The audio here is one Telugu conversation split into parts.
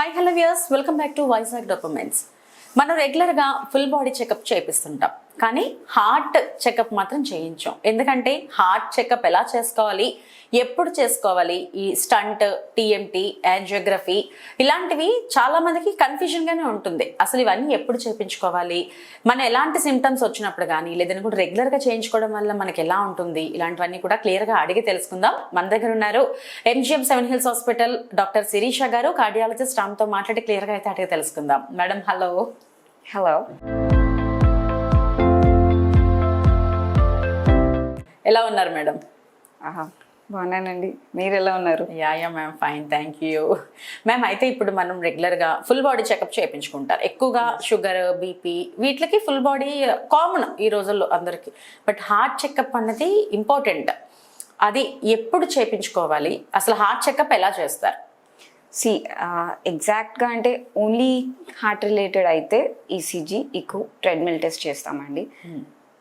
Hi hello viewers welcome back to Vizag documents మనం రెగ్యులర్గా ఫుల్ బాడీ చెకప్ చేపిస్తుంటాం. కానీ హార్ట్ చెకప్ మాత్రం చేయించాం. ఎందుకంటే హార్ట్ చెకప్ ఎలా చేసుకోవాలి? ఎప్పుడు చేసుకోవాలి? ఈ స్టంట్ టీఎంటీ యాంజియోగ్రఫీ ఇలాంటివి చాలా మందికి కన్ఫ్యూజన్ గానే ఉంటుంది. అసలు ఇవన్నీ ఎప్పుడు చేయించుకోవాలి? మన ఎలాంటి సిమ్టమ్స్ వచ్చినప్పుడు కానీ లేదని కూడా రెగ్యులర్గా చేయించుకోవడం వల్ల మనకి ఎలా ఉంటుంది? ఇలాంటివన్నీ కూడా క్లియర్గా అడిగి తెలుసుకుందాం. మన దగ్గర ఉన్నారు MGM seven hills hospital doctor Shirisha గారు కార్డియాలజిస్ట్ ఆమెతో మాట్లాడి క్లియర్గా అయితే అడిగి తెలుసుకుందాం. మేడం హలో హలో ఎలా ఉన్నారు మేడం? ఆహా బాగున్నానండి. మీరు ఎలా ఉన్నారు? Yeah yeah ma'am fine thank you ma'am అయితే ఇప్పుడు మనం రెగ్యులర్గా ఫుల్ బాడీ చెకప్ చేయించుకుంటారు. ఎక్కువగా షుగర్ బీపీ వీటికి ఫుల్ బాడీ కామన్ ఈ రోజుల్లో అందరికీ. బట్ హార్ట్ చెకప్ అన్నది ఇంపార్టెంట్ అది ఎప్పుడు చేయించుకోవాలి? అసలు హార్ట్ చెకప్ ఎలా చేస్తారు? సి ఎగ్జాక్ట్గా అంటే ఓన్లీ హార్ట్ రిలేటెడ్ అయితే ఈసీజీ ఇకో ట్రెడ్మిల్ టెస్ట్ చేస్తామండి.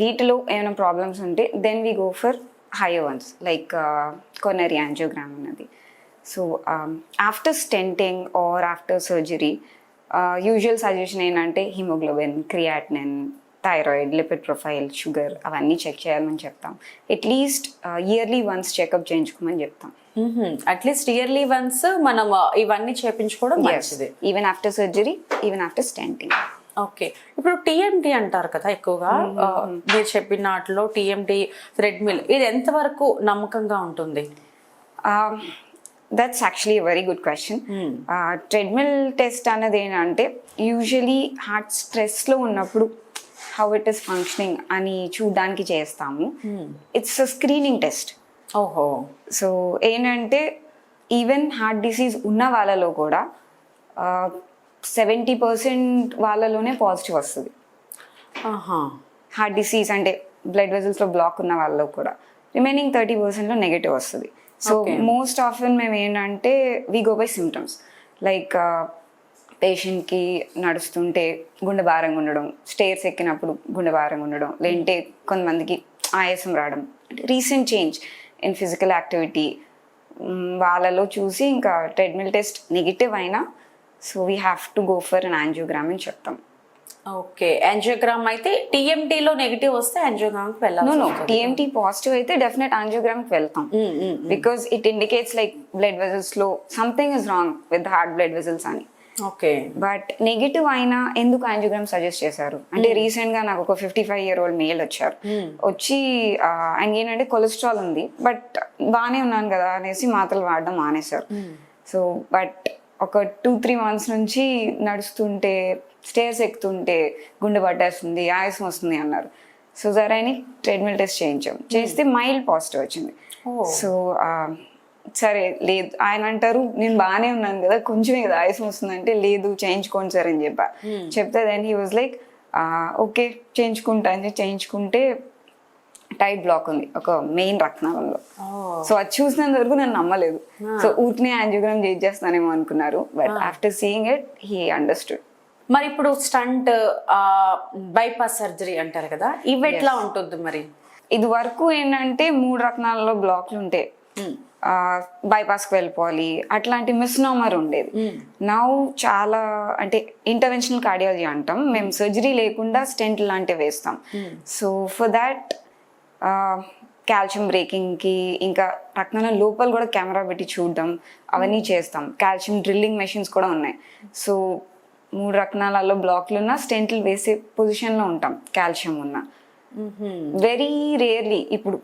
వీటిలో ఏమైనా ప్రాబ్లమ్స్ ఉంటే then we go for higher ones like coronary angiogram అన్నది. So after stenting or after surgery usual suggestion ఏంటంటే hemoglobin creatinine thyroid lipid profile sugar అవన్నీ చెక్ చేయాలని చెప్తాం. At least yearly once checkup చేయించుకోమని చెప్తాం. అట్లీస్ట్ ఇయర్లీ వన్స్ మనం ఇవన్నీ చేయించుకోవడం మంచిది. Even after surgery even after stenting okay. ఇప్పుడు టీఎంటీ అంటారు కదా ఎక్కువగా మీరు చెప్పిన వాటిలో టీఎంటీ థ్రెడ్మిల్ ఇది ఎంతవరకు నమ్మకంగా ఉంటుంది? That's actually very good question treadmill test అన్నది ఏంటంటే యూజువలీ హార్ట్ స్ట్రెస్లో ఉన్నప్పుడు హౌ ఇట్ ఇస్ ఫంక్షనింగ్ అని చూడడానికి చేస్తాము. ఇట్స్ అ స్క్రీనింగ్ టెస్ట్ ఓహో. సో ఏంటంటే ఈవెన్ హార్ట్ డిసీజ్ ఉన్న వాళ్ళలో కూడా సెవెంటీ పర్సెంట్ వాళ్ళలోనే పాజిటివ్ వస్తుంది. ఆహా. హార్ట్ డిసీజ్ అంటే బ్లడ్ వెజల్స్లో బ్లాక్ ఉన్న వాళ్ళలో కూడా రిమైనింగ్ థర్టీ పర్సెంట్లో నెగటివ్ వస్తుంది. సో. మోస్ట్ ఆఫెన్ మేము ఏంటంటే we go by symptoms like పేషెంట్కి నడుస్తుంటే గుండె భారంగా ఉండడం స్టేర్స్ ఎక్కినప్పుడు గుండె భారంగా ఉండడం లేదంటే కొంతమందికి ఆయాసం రావడం recent change in physical activity. వాళ్ళలో చూసి ఇంకా ట్రెడ్మిల్ టెస్ట్ నెగిటివ్ అయినా so we have to go for an angiogram అని చెప్తాం ఓకే యాంజియోగ్రామ్ అయితే TMT లో నెగిటివ్ వస్తే యాంజియోగ్రామ్కి నో వెళ్ళాలి టీఎంటీ పాజిటివ్ అయితే డెఫినెట్ యాంజియోగ్రామ్కి వెళ్తాం. Because it indicates like blood వెజల్స్లో something is wrong with heart blood vessels అని. ఓకే బట్ నెగిటివ్ అయినా ఎందుకు యాంజియోగ్రామ్ సజెస్ట్ చేశారు? అంటే రీసెంట్గా నాకు ఒక fifty five year old male వచ్చారు వచ్చి ఆ, ఆయనకి ఏంటంటే కొలెస్ట్రాల్ ఉంది. బట్ బాగానే ఉన్నాను కదా అనేసి మాత్రలు వాడడం మానేశారు. సో బట్ ఒక టూ త్రీ మంత్స్ నుంచి నడుస్తుంటే స్టేర్స్ ఎక్కుతుంటే గుండె పట్టేస్తుంది ఆయాసం వస్తుంది అన్నారు. సో జరైని ట్రెడ్మిల్ టెస్ట్ చేయించాం. చేస్తే మైల్డ్ పాజిటివ్ వచ్చింది. సో సరే లేదు. ఆయన అంటారు నేను బాగానే ఉన్నాను కదా కొంచెమే కదా ఆయాసం వస్తుందంటే లేదు చేయించుకోండి సార్ అని చెప్పా. చెప్తే then he was like okay చేయించుకుంటా అని చేయించుకుంటే టైట్ బ్లాక్ ఉంది ఒక మెయిన్ రక్తనాళంలో సో అది చూసినంత వరకు నేను నమ్మలేదు. సో ఊరికనే యాంజియోగ్రామ్ చేసేస్తానేమో అనుకున్నారు but after seeing it he understood మరి ఇప్పుడు స్టంట్ బైపాస్ సర్జరీ అంటారు కదా ఇవి ఎట్లా ఉంటుంది మరి? ఇది వరకు ఏంటంటే మూడు రత్నాలలో బ్లాక్లు ఉంటాయి బైపాస్కి వెళ్ళిపోవాలి అట్లాంటి మిస్నామర్ ఉండేది. నౌ చాలా అంటే ఇంటర్వెన్షనల్ కార్డియాలజీ అంటాం మేము సర్జరీ లేకుండా స్టెంట్ లాంటివి వేస్తాం. సో ఫర్ దాట్ కాల్షియం బ్రేకింగ్కి ఇంకా రక్నాల లోపల కూడా కెమెరా పెట్టి చూడడం అవన్నీ చేస్తాం. కాల్షియం డ్రిల్లింగ్ మెషిన్స్ కూడా ఉన్నాయి. సో మూడు రత్నాలలో బ్లాక్లు ఉన్న స్టెంట్లు వేసే పొజిషన్లో ఉంటాం కాల్షియం ఉన్న. వెరీ రేర్లీ ఇప్పుడు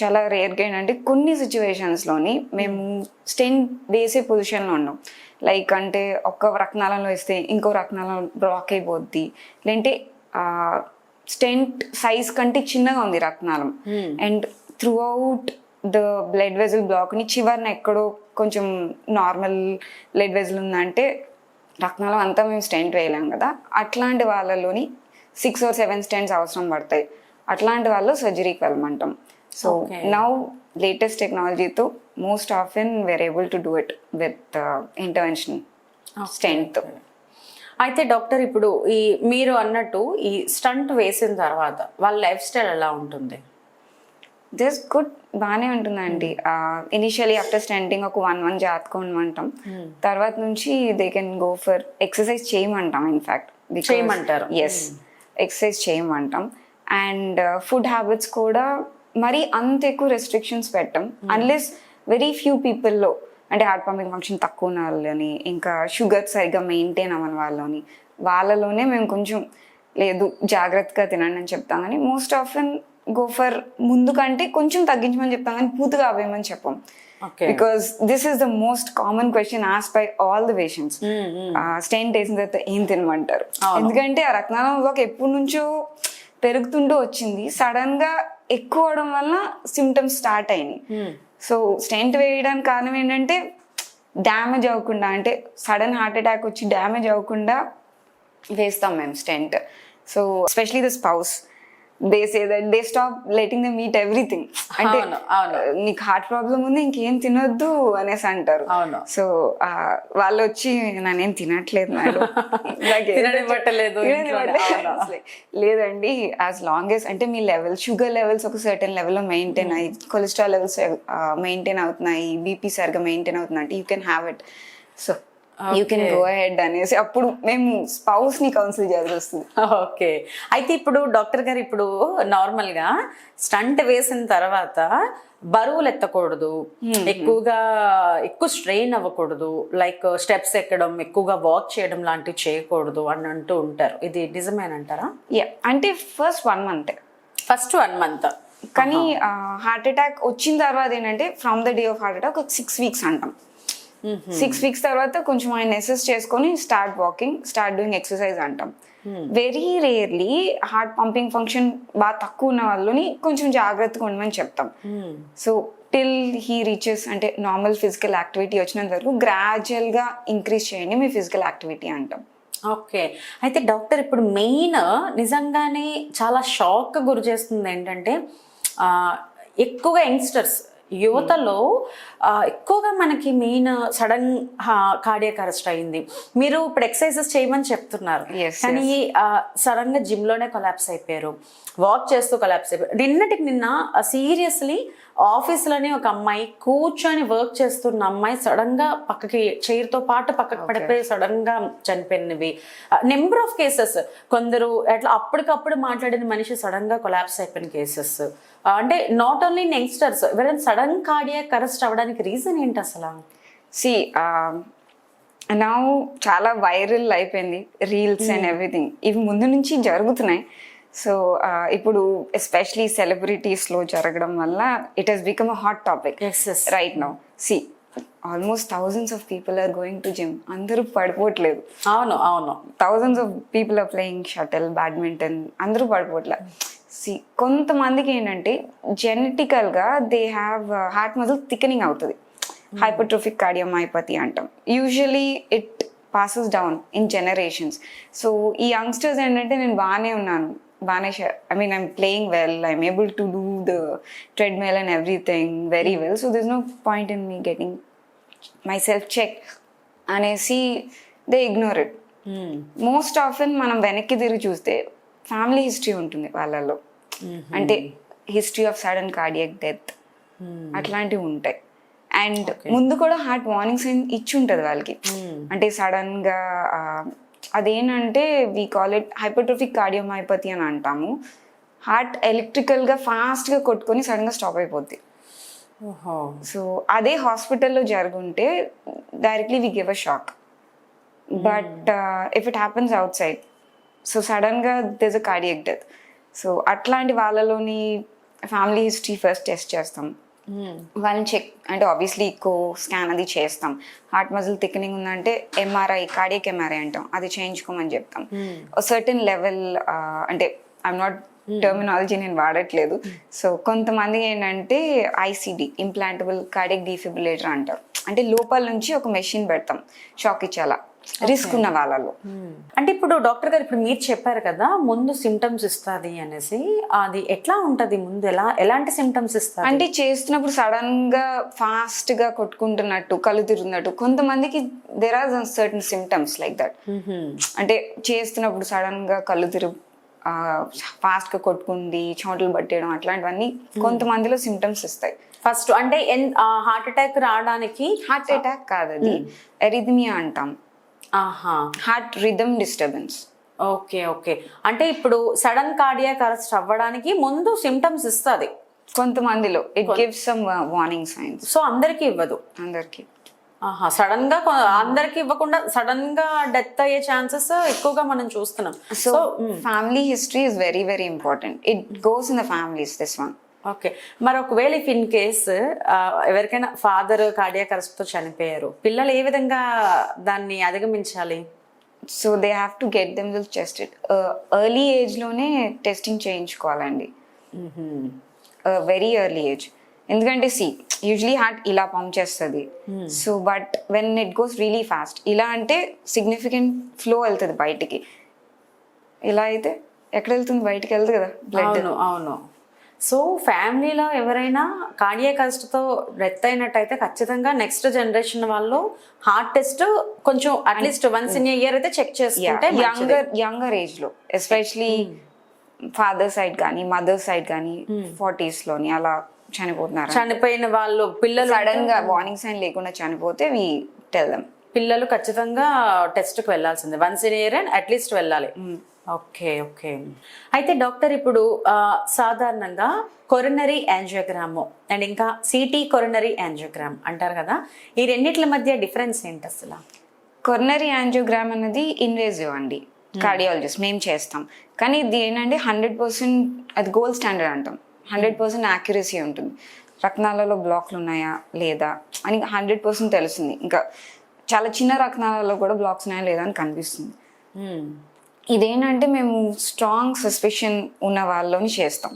చాలా రేర్గా ఏంటంటే కొన్ని సిచ్యువేషన్స్లోని మేము స్టెంట్ వేసే పొజిషన్లో ఉన్నాం. లైక్ అంటే ఒక్క రక్నాలలో వేస్తే ఇంకో రక్నాలం బ్లాక్ అయిపోద్ది. లేదంటే స్టెంట్ సైజ్ కంటే చిన్నగా ఉంది రక్నాలం and through the blood vessel బ్లాక్ని చివరిన ఎక్కడో కొంచెం నార్మల్ బ్లడ్ వెజల్ ఉందంటే రక్నాలం అంతా మేము స్టెంట్ వేయలేం కదా. అట్లాంటి వాళ్ళలోని సిక్స్ ఆర్ సెవెన్ స్టెంట్స్ అవసరం పడతాయి. అట్లాంటి వాళ్ళు సర్జరీకి వెళ్ళమంటాం. సో. నౌ లేటెస్ట్ టెక్నాలజీతో most often we're able to do it with intervention stent అయితే డాక్టర్ ఇప్పుడు ఈ మీరు అన్నట్టు ఈ స్టంట్ వేసిన తర్వాత వాళ్ళ లైఫ్ స్టైల్ ఎలా ఉంటుంది? జస్ట్ గుడ్ బాగానే ఉంటుందండి. ఇనిషియలీ ఆఫ్టర్ స్టెంటింగ్ ఒక వన్ మంత్ జాతకం ఉండమంటాం తర్వాత నుంచి they can go for exercise చేయమంటాం in fact చేయమంటారు. ఎస్ ఎక్సర్సైజ్ చేయమంటాం. అండ్ ఫుడ్ హ్యాబిట్స్ కూడా మరి అంత ఎక్కువ రెస్ట్రిక్షన్స్ పెట్టం. అన్లెస్ వెరీ ఫ్యూ పీపుల్లో అంటే హార్ట్ పంపింగ్ ఫంక్షన్ తక్కువ ఉన్న వాళ్ళని ఇంకా షుగర్ సరిగ్గా మెయింటైన్ అవ్వని వాళ్ళని. వాళ్ళలోనే మేము కొంచెం లేదు జాగ్రత్తగా తినండి అని చెప్తాం. కానీ మోస్ట్ ఆఫెన్ గో ఫర్ ముందు కంటే కొంచెం తగ్గించమని చెప్తాం కానీ పూర్తిగా అవేమని చెప్పం. Because this is the most common question as by all the patients stent వేసిన తర్వాత ఏం తినమంటారు? ఎందుకంటే ఆ రక్తనాళంలోకి ఎప్పటి నుంచో పెరుగుతుంటూ వచ్చింది. సడన్గా ఎక్కువ అవడం వల్ల సిమ్టమ్స్ స్టార్ట్ అయినాయి. సో స్టెంట్ వేయడానికి కారణం ఏంటంటే డ్యామేజ్ అవ్వకుండా అంటే సడన్ హార్ట్ అటాక్ వచ్చి డ్యామేజ్ అవ్వకుండా వేస్తాం మేము stent. So especially the spouse. They say that they stop letting the meat everything అంటే. నీకు హార్ట్ ప్రాబ్లం ఉంది ఇంకేం తినొద్దు అనేసి అంటారు. సో వాళ్ళు వచ్చి నేనేం తినట్లేదు లేదండి యాజ్ లాంగ్ ఎస్ అంటే మీ లెవెల్ షుగర్ లెవెల్స్ ఒక సర్టెన్ లెవెల్లో మెయింటైన్ అయ్యి కొలెస్ట్రాల్ లెవెల్స్ మెయింటైన్ అవుతున్నాయి బీపీ సరిగా మెయింటైన్ అవుతున్నాయి అంటే you can have it so you can. Go ahead అనేసి అప్పుడు మేము స్పౌస్ని కౌన్సిల్ చేయాల్సి వస్తుంది. ఓకే అయితే ఇప్పుడు డాక్టర్ గారు ఇప్పుడు నార్మల్గా స్టంట్ వేసిన తర్వాత బరువులు ఎత్తకూడదు. ఎక్కువగా ఎక్కువ స్ట్రెయిన్ అవ్వకూడదు. లైక్ స్టెప్స్ ఎక్కడం ఎక్కువగా వాక్ చేయడం లాంటివి చేయకూడదు అని అంటూ ఉంటారు. ఇది నిజమేనంటారా? యా అంటే first one month first one month కానీ హార్ట్ అటాక్ వచ్చిన తర్వాత ఏంటంటే from the day of heart attack ఒక సిక్స్ వీక్స్ అంటాం. సిక్స్ వీక్స్ తర్వాత కొంచెం ఆయన అసెస్ చేసుకొని start walking start doing exercise అంటాం. Very rarely heart pumping function బాగా తక్కువ ఉన్న వాళ్ళని కొంచెం జాగ్రత్తగా ఉండమని చెప్తాం. సో టిల్ హీ రీచెస్ అంటే నార్మల్ ఫిజికల్ యాక్టివిటీ వచ్చినంత వరకు gradual గా ఇంక్రీజ్ చేయండి మీ ఫిజికల్ యాక్టివిటీ అంటాం. ఓకే అయితే డాక్టర్ ఇప్పుడు మెయిన్ నిజంగానే చాలా షాక్ గురి చేస్తుంది ఏంటంటే ఎక్కువగా యంగ్స్టర్స్ యువతలో ఎక్కువగా మనకి మెయిన్ సడన్ కార్డియక్ అరెస్ట్ అయింది. మీరు ఇప్పుడు ఎక్సర్సైజెస్ చేయమని చెప్తున్నారు. కానీ సడన్గా జిమ్లోనే కొలాప్స్ అయిపోయారు. వాక్ చేస్తూ కొలాప్స్ అయిపోయారు. నిన్నటికి నిన్న సీరియస్లీ ఆఫీస్లోనే ఒక అమ్మాయి కూర్చొని వర్క్ చేస్తున్న అమ్మాయి సడన్గా పక్కకి చైర్తో పాటు పక్కకి పడిపోయి సడన్గా చనిపోయినవి నెంబర్ ఆఫ్ కేసెస్ కొందరు అట్లా అప్పటికప్పుడు మాట్లాడిన మనిషి సడన్గా కొలాప్స్ అయిపోయిన కేసెస్. అంటే నాట్ ఓన్లీ యంగ్స్టర్స్ ఎవరైనా సడన్ కార్డియాక్ అరెస్ట్ అవ్వడానికి రీజన్ ఏంటి అసలు? సి నా చాలా వైరల్ అయిపోయింది రీల్స్ అండ్ ఎవ్రీథింగ్ ఇవి ముందు నుంచి జరుగుతున్నాయి. సో ఇప్పుడు ఎస్పెషలీ సెలబ్రిటీస్లో జరగడం వల్ల it has become a hot topic. Right now see almost thousands of people are going to gym అందరూ పడిపోవట్లేదు. అవును అవును. Thousands of people are playing shuttle badminton అందరూ పడిపోట్లే సి కొంతమందికి ఏంటంటే జెనెటికల్గా they have heart muscle thickening అవుతుంది. హైపర్ట్రోఫిక్ కార్డియోమైపతి అంటాం. Usually it passes down in generations so ఈ యంగ్స్టర్స్ ఏంటంటే నేను బాగానే ఉన్నాను. బాగానే I mean I'm playing well I'm able to do the treadmill and everything very well so this no point in me getting myself check అనేసి they ignore it most often మనం వెనక్కి తిరిగి చూస్తే ఫ్యామిలీ హిస్టరీ ఉంటుంది వాళ్ళలో. అంటే history of sudden cardiac death అట్లాంటివి ఉంటాయి. అండ్ ముందు కూడా హార్ట్ వార్నింగ్స్ ఇచ్చి ఉంటుంది వాళ్ళకి. అంటే సడన్గా ఆ, అదేంటంటే we call it hypertrophic cardiomyopathy అని అంటాము. హార్ట్ ఎలక్ట్రికల్గా ఫాస్ట్గా కొట్టుకొని సడన్గా స్టాప్ అయిపోద్ది. సో అదే హాస్పిటల్లో జరుగుంటే directly we give a shock. But if it happens outside so సడన్గా this a cardiac death so అట్లాంటి వాళ్ళలోని ఫ్యామిలీ హిస్టరీ ఫస్ట్ టెస్ట్ చేస్తాం. వాళ్ళని చెక్ అంటే ఆబ్వియస్లీ ఈకో స్కాన్ అది చేస్తాం. హార్ట్ మజిల్ థిక్నింగ్ ఉందంటే ఎంఆర్ఐ కార్డియక్ ఎంఆర్ఐ అంటాం. అది చేయించుకోమని చెప్తాం. సర్టన్ లెవెల్ అంటే ఐఎమ్ నాట్ టర్మినాలజీ నేను వాడట్లేదు. సో కొంతమంది ఏంటంటే ఐసిడి ఇంప్లాంటబుల్ కార్డియక్ డిఫిబ్రిలేటర్ అంటారు. అంటే లోపల నుంచి ఒక మెషిన్ పెడతాం. షాక్ ఇచ్చేలా. రిస్క్ ఉన్న వాళ్ళలో. అంటే ఇప్పుడు డాక్టర్ గారు ఇప్పుడు మీరు చెప్పారు కదా ముందు సిమ్టమ్స్ ఇస్తుంది అనేసి. అది ఎట్లా ఉంటది ముందు? ఎలా ఎలాంటి సిమ్టమ్స్ ఇస్తారు అంటే చేస్తున్నప్పుడు సడన్గా ఫాస్ట్గా కొట్టుకుంటున్నట్టు కళ్ళు తిరుగుతున్నట్టు. కొంతమందికి there are certain symptoms like that అంటే చేస్తున్నప్పుడు సడన్గా కళ్ళు తిరుగు ఫాస్ట్గా కొట్టుకుంది చెమటలు పట్టేయడం అట్లాంటివన్నీ కొంతమందిలో సిమ్టమ్స్ ఇస్తాయి. ఫస్ట్ అంటే హార్ట్ అటాక్ రావడానికి హార్ట్ అటాక్ కాదు అది ఎరిథమియా అంటాం. Heart rhythm disturbance. Okay okay. అంటే ఇప్పుడు సడన్ కార్డియాక్ అరెస్ట్ అవ్వడానికి ముందు సిమ్టమ్స్ ఇస్తుంది. కొంతమందిలో. It gives some warning signs so అందరికీ ఇవ్వదు. అందరికి. ఆహా సడన్గా అందరికీ ఇవ్వకుండా సడన్గా డెత్ అయ్యే ఛాన్సెస్ ఎక్కువగా మనం చూస్తున్నాం. So family history is very very important. It goes in the families this one okay. మరి ఒకవేళ ఇఫ్ ఇన్ కేస్ ఎవరికైనా ఫాదర్ కార్డియాక్ చనిపోయారు పిల్లలు ఏ విధంగా దాన్ని అధిగమించాలి? So they have to get them will tested early ఏజ్లోనే టెస్టింగ్ చేయించుకోవాలండి. వెరీ ఎర్లీ ఏజ్ ఎందుకంటే సి యూజువలీ హార్ట్ ఇలా పంప్ చేస్తుంది so but when it goes really fast ఇలా అంటే సిగ్నిఫికెంట్ ఫ్లో వెళ్తుంది బయటికి. ఇలా అయితే ఎక్కడ వెళ్తుంది? బయటికి వెళ్తుంది కదా బ్లడ్ అవును. సో ఫ్యామిలీలో ఎవరైనా కార్డియాక్తో డెత్ అయినట్టయితే ఖచ్చితంగా నెక్స్ట్ జనరేషన్ వాళ్ళు హార్ట్ టెస్ట్ కొంచెం at least once in year అయితే చెక్ చేసుకుంటే. యంగర్ యంగర్ ఏజ్లో ఎస్పెషలీ ఫాదర్ సైడ్ కానీ మదర్ సైడ్ కానీ ఫార్టీస్లోని అలా చనిపోతున్నారు? చనిపోయిన వాళ్ళు పిల్లలు సడన్గా వార్నింగ్ సైన్ లేకుండా చనిపోతే వి టెల్ దమ్ పిల్లలు ఖచ్చితంగా టెస్ట్కి వెళ్ళాల్సిందే. Once in year and at least వెళ్ళాలి. Okay okay. అయితే డాక్టర్ ఇప్పుడు సాధారణంగా కొరనరీ యాంజియోగ్రామ్ అండ్ ఇంకా సిటీ కొరనరీ యాంజియోగ్రామ్ అంటారు కదా ఈ రెండిట్ల మధ్య డిఫరెన్స్ ఏంటి అసలు? కొర్నరీ యాంజియోగ్రామ్ అనేది ఇన్వేజివ్ అండి కార్డియాలజిస్ట్ మేము చేస్తాం. కానీ ఇది ఏంటంటే హండ్రెడ్ పర్సెంట్ అది గోల్డ్ స్టాండర్డ్ అంటాం. హండ్రెడ్ పర్సెంట్ యాక్యురసీ ఉంటుంది. రక్నాలలో బ్లాక్లు ఉన్నాయా? లేదా? అని హండ్రెడ్ పర్సెంట్ తెలుస్తుంది. ఇంకా చాలా చిన్న రక్నాలలో కూడా బ్లాక్స్ ఉన్నాయా? లేదా? అని కనిపిస్తుంది. మ్మ్. ఇదేంటంటే మేము స్ట్రాంగ్ సస్పెషన్ ఉన్న వాళ్ళని చేస్తాం.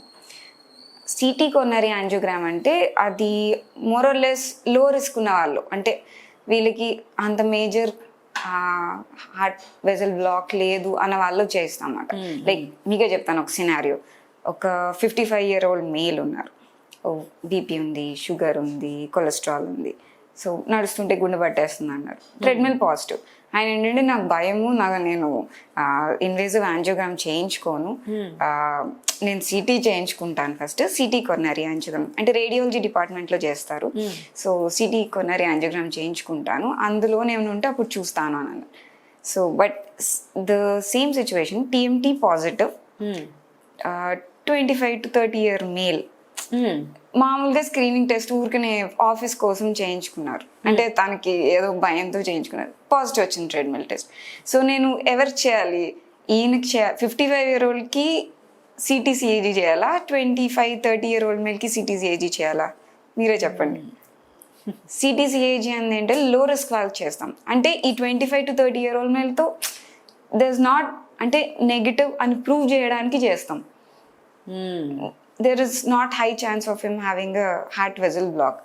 సిటీ కొన్నరీ యాంజియోగ్రామ్ అంటే అది మోరల్లెస్లో రిస్క్ ఉన్న వాళ్ళు. అంటే వీళ్ళకి అంత మేజర్ హార్ట్ వెజల్ బ్లాక్ లేదు అన్న వాళ్ళు చేస్తాం అన్నమాట లైక్ మీకే చెప్తాను ఒక సినారియో ఒక fifty five year old male ఉన్నారు బీపీ ఉంది షుగర్ ఉంది కొలెస్ట్రాల్ ఉంది. సో నడుస్తుంటే గుండె పట్టేస్తుంది అన్నారు ట్రెడ్మిల్ పాజిటివ్ ఆయన ఏంటంటే నాకు భయము నాకు నేను ఇన్వేజివ్ యాంజియోగ్రామ్ చేయించుకోను. ఆ, నేను సిటీ చేయించుకుంటాను ఫస్ట్. సిటీ కొన్నరీ యాంజియోగ్రామ్ అంటే రేడియాలజీ డిపార్ట్మెంట్లో చేస్తారు. సో సిటీ కొన్నరీ యాంజియోగ్రామ్ చేయించుకుంటాను. అందులో నేను ఉంటే అప్పుడు చూస్తాను అని so but the same situation TMT positive. Twenty five to thirty year male. మామూలుగా స్క్రీనింగ్ టెస్ట్ ఊరికనే ఆఫీస్ కోసం చేయించుకున్నారు. అంటే తనకి ఏదో భయంతో చేయించుకున్నారు. పాజిటివ్ వచ్చింది ట్రెడ్మిల్ టెస్ట్ సో నేను ఎవరు చేయాలి? ఈయనకి చేయాలి. ఫిఫ్టీ ఫైవ్ ఇయర్ ఓల్డ్కి సిటీసీఏజీ చేయాలా? Twenty five thirty year old మేల్కి CTCAG చేయాలా? మీరే చెప్పండి. సిటీసీఏజీ అని అంటే లో రిస్క్ వాళ్ళకి చేస్తాం. అంటే ఈ twenty five to thirty year old మేల్తో there is not అంటే నెగిటివ్ అని ప్రూవ్ చేయడానికి చేస్తాం. There is not high chance of him having a heart vessel block.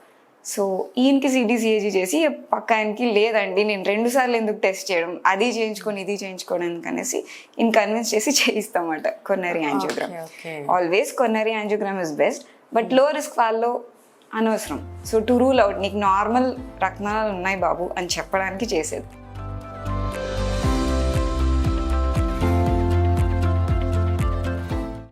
So ఈయనకి సిటీసీఏజీ చేసి పక్క ఆయనకి లేదండి నేను రెండు సార్లు ఎందుకు టెస్ట్ చేయడం అది చేయించుకొని ఇది చేయించుకోవడం ఎందుకనేసి ఈయన కన్విన్స్ చేసి చేయిస్తామట. Coronary angiogram. Always coronary angiogram is best బట్లో risk వాళ్ళు అనవసరం. సో టు రూల్ అవుట్ నీకు నార్మల్ రక్తాలు ఉన్నాయి బాబు అని చెప్పడానికి చేసేది.